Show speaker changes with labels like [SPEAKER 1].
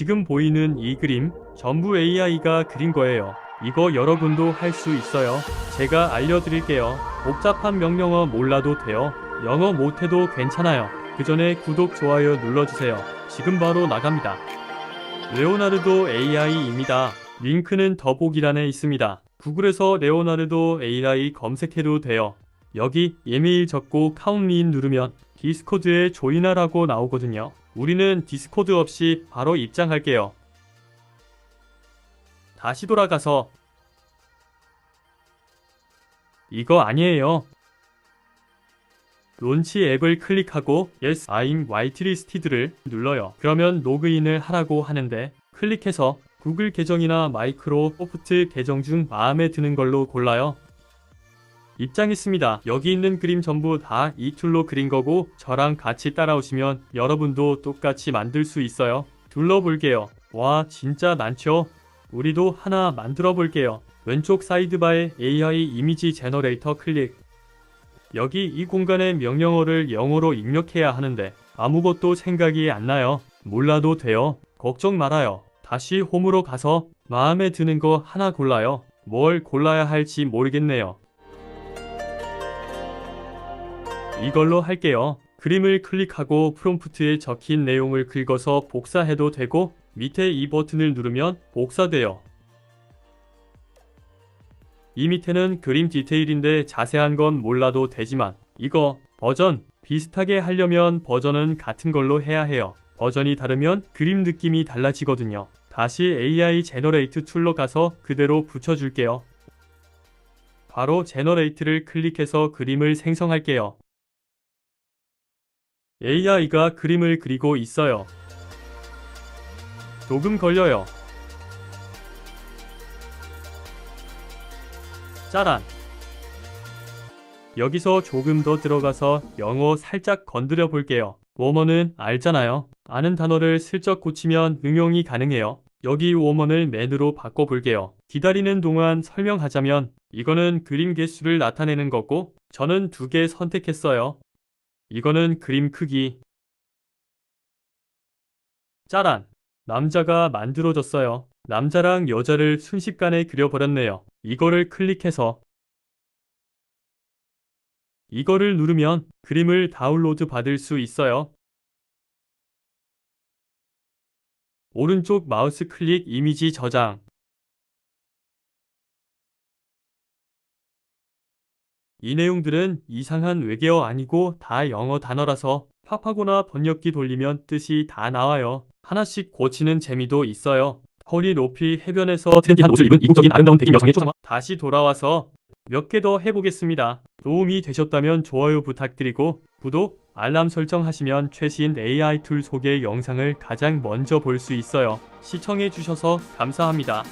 [SPEAKER 1] 지금 보이는 이 그림 전부 AI가 그린 거예요. 이거 여러분도 할 수 있어요. 제가 알려드릴게요. 복잡한 명령어 몰라도 돼요. 영어 못해도 괜찮아요. 그 전에 구독, 좋아요 눌러주세요. 지금 바로 나갑니다. 레오나르도 AI입니다. 링크는 더보기란에 있습니다. 구글에서 레오나르도 AI 검색해도 돼요. 여기 이메일 적고 카운트인 누르면 디스코드에 조인하라고 나오거든요. 우리는 디스코드 없이 바로 입장할게요. 다시 돌아가서 이거 아니에요. 론치 앱을 클릭하고 Yes, I'm whitelisted를 눌러요. 그러면 로그인을 하라고 하는데 클릭해서 구글 계정이나 마이크로소프트 계정 중 마음에 드는 걸로 골라요. 입장했습니다. 여기 있는 그림 전부 다 이 툴로 그린 거고 저랑 같이 따라오시면 여러분도 똑같이 만들 수 있어요. 둘러볼게요. 와 진짜 많죠? 우리도 하나 만들어 볼게요. 왼쪽 사이드바에 AI 이미지 제너레이터 클릭. 여기 이 공간에 명령어를 영어로 입력해야 하는데 아무것도 생각이 안 나요. 몰라도 돼요. 걱정 말아요. 다시 홈으로 가서 마음에 드는 거 하나 골라요. 뭘 골라야 할지 모르겠네요. 이걸로 할게요. 그림을 클릭하고 프롬프트에 적힌 내용을 긁어서 복사해도 되고 밑에 이 버튼을 누르면 복사돼요. 이 밑에는 그림 디테일인데 자세한 건 몰라도 되지만 이거 버전 비슷하게 하려면 버전은 같은 걸로 해야 해요. 버전이 다르면 그림 느낌이 달라지거든요. 다시 AI 제너레이트 툴로 가서 그대로 붙여줄게요. 바로 제너레이트를 클릭해서 그림을 생성할게요. AI가 그림을 그리고 있어요. 조금 걸려요. 짜란. 여기서 조금 더 들어가서 영어 살짝 건드려 볼게요. 워머는 알잖아요. 아는 단어를 슬쩍 고치면 응용이 가능해요. 여기 워머를 맨으로 바꿔볼게요. 기다리는 동안 설명하자면 이거는 그림 개수를 나타내는 거고 저는 두 개 선택했어요. 이거는 그림 크기. 짜란. 남자가 만들어졌어요. 남자랑 여자를 순식간에 그려버렸네요. 이거를 클릭해서 이거를 누르면 그림을 다운로드 받을 수 있어요. 오른쪽 마우스 클릭 이미지 저장. 이 내용들은 이상한 외계어 아니고 다 영어 단어라서 팝하거나 번역기 돌리면 뜻이 다 나와요. 하나씩 고치는 재미도 있어요. 허리 높이 해변에서 트렌디한 옷을 입은 이국적인 아름다운 백인 여성의 초상화. 다시 돌아와서 몇 개 더 해보겠습니다. 도움이 되셨다면 좋아요 부탁드리고 구독, 알람 설정하시면 최신 AI 툴 소개 영상을 가장 먼저 볼 수 있어요. 시청해주셔서 감사합니다.